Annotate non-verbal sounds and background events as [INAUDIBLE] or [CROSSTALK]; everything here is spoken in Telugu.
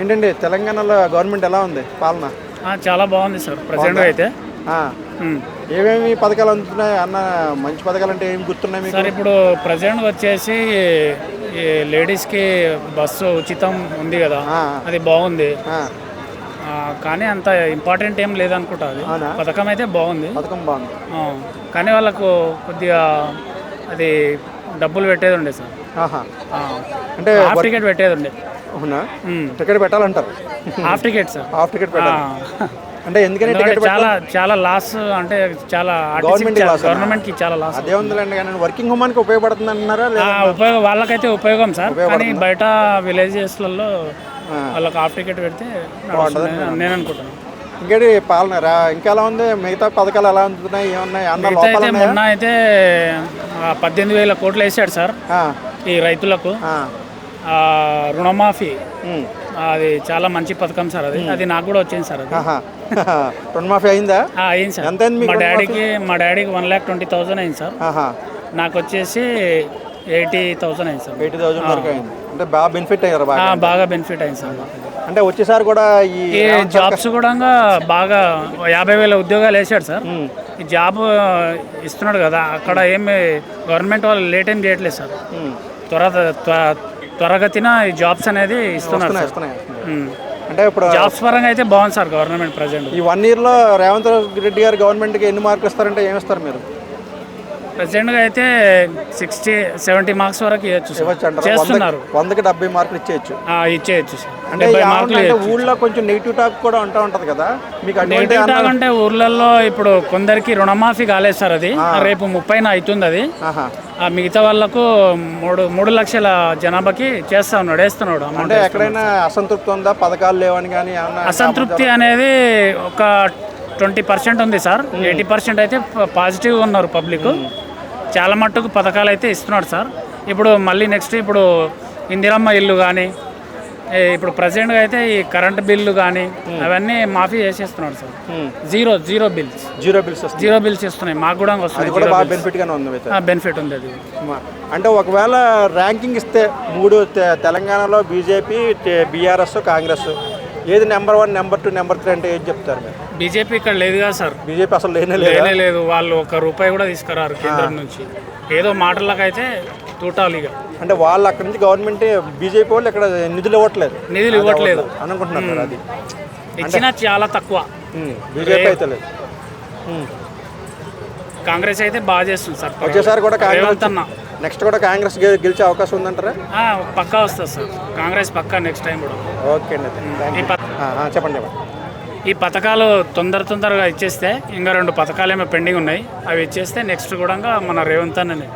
ఏంటండి తెలంగాణలో గవర్నమెంట్ ఎలా ఉంది? పాలన? చాలా బాగుంది సార్ ప్రజెంట్ అయితే. ఏమేమి పథకాలు అందుతున్నాయి? అన్న మంచి పథకాలు అంటే ఏమి గుర్తున్నాయి సార్ ఇప్పుడు ప్రజెంట్ వచ్చేసి ఈ లేడీస్కి బస్సు ఉచితం ఉంది కదా అది బాగుంది. కానీ అంత ఇంపార్టెంట్ ఏం లేదనుకుంటా అది? పథకం అయితే బాగుంది. పథకం బాగుంది. కానీ వాళ్ళకు కొద్దిగా అది డబ్బులు పెట్టేది ఉండే సార్. అంటే టికెట్ పెట్టేది ఉండే. అవునా. Ticket పెట్టాలంటారు. Half ticket sir. Half ticket పెట్టాలి. అంటే ఎందుకని ఎందుకంటే టికెట్ చాలా చాలా లాస్ అంటే చాలా కి అన్నా? గవర్నమెంట్కి చాలా లాస్. అదే ఉందిలేండి కానీ వర్కింగ్ ఉమెన్కి ఉపయోగపడుతుంది అంటున్నారా ఆ, లేదా ఉపయోగం వాళ్ళకైతే ఉపయోగం సార్. కానీ బయట విలేజెస్లలో. వాళ్ళకి హాఫ్ టికెట్ పెడితే నేను అనుకుంటున్నాను ఇంకేంటి పాలన రా ఇంకెలా ఉంది? మిగతా పథకాలు ఎలా అందుతున్నాయి ఏమున్నాయి అన్న లోపాలు మొన్న అయితే పద్దెనిమిది వేల కోట్లు వేసాడు సార్. ఈ రైతులకు. రుణమాఫీ. అది చాలా మంచి పథకం సార్ అది. అది నాకు కూడా వచ్చింది సార్ అది. [LAUGHS] రుణమాఫీ అయిందా? అయింది సార్. ఎంత మా డాడీకి మా డాడీకి వన్ ల్యాక్ ట్వంటీ థౌసండ్ అయింది సార్. నాకు వచ్చేసి ఎయిటీ థౌసండ్ అయింది సార్. ఎయిటీ థౌసండ్ వరకు అయింది. అంటే బాగా బెనిఫిట్ అయ్యారు బాగా. బాగా బెనిఫిట్ అయింది సార్. అంటే వచ్చేసారి కూడా ఈ జాబ్స్ కూడా బాగా యాభై వేల ఉద్యోగాలు వేసాడు సార్. ఈ జాబ్ ఇస్తున్నాడు కదా అక్కడ ఏమి గవర్నమెంట్ వాళ్ళు లేట్ ఏం చేయట్లేదు సార్. త్వర త్వ- త్వరగతిన ఈ జాబ్స్ అనేది ఇస్తున్నారు వస్తున్నాయి, సార్ వస్తున్నాయి, వస్తున్నాయి. ఉమ్. అంటే ఇప్పుడు జాబ్స్ పరంగా అయితే బాగుంది సార్ గవర్నమెంట్ ప్రజెంట్ ఈ వన్ ఇయర్లో రేవంత్ రెడ్డి గారు గవర్నమెంట్కి ఎన్ని మార్కులు ఇస్తారంటే ఏమి ఇస్తారు మీరు ప్రజెంట్గా అయితే సిక్స్టీ సెవెంటీ మార్క్స్ వరకు ఇవ్వచ్చు చేస్తున్నారు. వందకి- డెబ్బై మార్కులు ఇచ్చేయచ్చు. ఇచ్చేయచ్చు అంటే ఊళ్ళో కొంచెం నెగిటివ్ టాక్ కూడా ఉంటా ఉంటది కదా? మీకు నెగిటివ్ టాక్ అంటే ఊర్లలో ఇప్పుడు కొందరికి రుణమాఫీ కాలేదు సార్ అది. రేపు ముప్పైన అవుతుంది అది. ఆ మిగతా వాళ్ళకు మూడు మూడు లక్షల జనాభాకి చేస్తా ఉన్నాడు వేస్తున్నాడు అంటే ఎక్కడైనా అసంతృప్తి ఉందా? పథకాలు లేవని కానీ అసంతృప్తి అనేది ఒక ట్వంటీ పర్సెంట్ ఉంది సార్. ఎయిటీ పర్సెంట్ అయితే పాజిటివ్ ఉన్నారు పబ్లిక్ చాలా మట్టుకు పథకాలు అయితే ఇస్తున్నాడు సార్. ఇప్పుడు మళ్ళీ నెక్స్ట్ ఇప్పుడు ఇందిరమ్మ ఇల్లు కానీ ఇప్పుడు ప్రజెంట్గా అయితే ఈ కరెంట్ బిల్లు కానీ అవన్నీ మాఫీ చేసేస్తున్నాడు sir. Um. Zero zero bills. Zero bills వస్తుంది జీరో బిల్స్ ఇస్తున్నాయి మాకు కూడా అది వస్తున్నాయి కూడా బాగా బెనిఫిట్ గానే ఉంది బెనిఫిట్ ఉంది అది. అంటే ఒకవేళ ర్యాంకింగ్ ఇస్తే మూడు తెలంగాణలో బీజేపీ బీఆర్ఎస్ కాంగ్రెస్. ఏది number one number two number three అంటే ఏది చెప్తారు మీరు? బీజేపీ ఇక్కడ లేదు కదా సార్. బీజేపీ అసలు లేనే లేదు? లేనే లేదు. వాళ్ళు ఒక రూపాయి కూడా తీసుకురారు కేంద్రం నుంచి. ఏదో మాటలకైతే తూటాలు ఇక. అంటే వాళ్ళు అక్కడ నుంచి గవర్నమెంట్ బీజేపీ వాళ్ళు ఇక్కడ నిధులు ఇవ్వట్లేదు. నిధులు ఇవ్వట్లేదు. అనుకుంటున్నారు అది. ఇచ్చినా చాలా తక్కువ. బీజేపీ అయితే లేదు. కాంగ్రెస్ అయితే బాగా చేస్తుంది సార్. వచ్చేసారి కూడా కాంగ్రెస్ నెక్స్ట్ కూడా కాంగ్రెస్ గెలిచే అవకాశం ఉందంటారా? ఆ, పక్కా వస్తుంది సార్. కాంగ్రెస్ పక్కా నెక్స్ట్ టైం కూడా. ఓకే అండి. చెప్పండి చెప్పండి. ఈ పథకాలు తొందర తొందరగా ఇచ్చేస్తే ఇంకా రెండు పథకాలు ఏమో పెండింగ్ ఉన్నాయి. అవి ఇచ్చేస్తే నెక్స్ట్ కూడా మన రేవంత్ అన్ననే.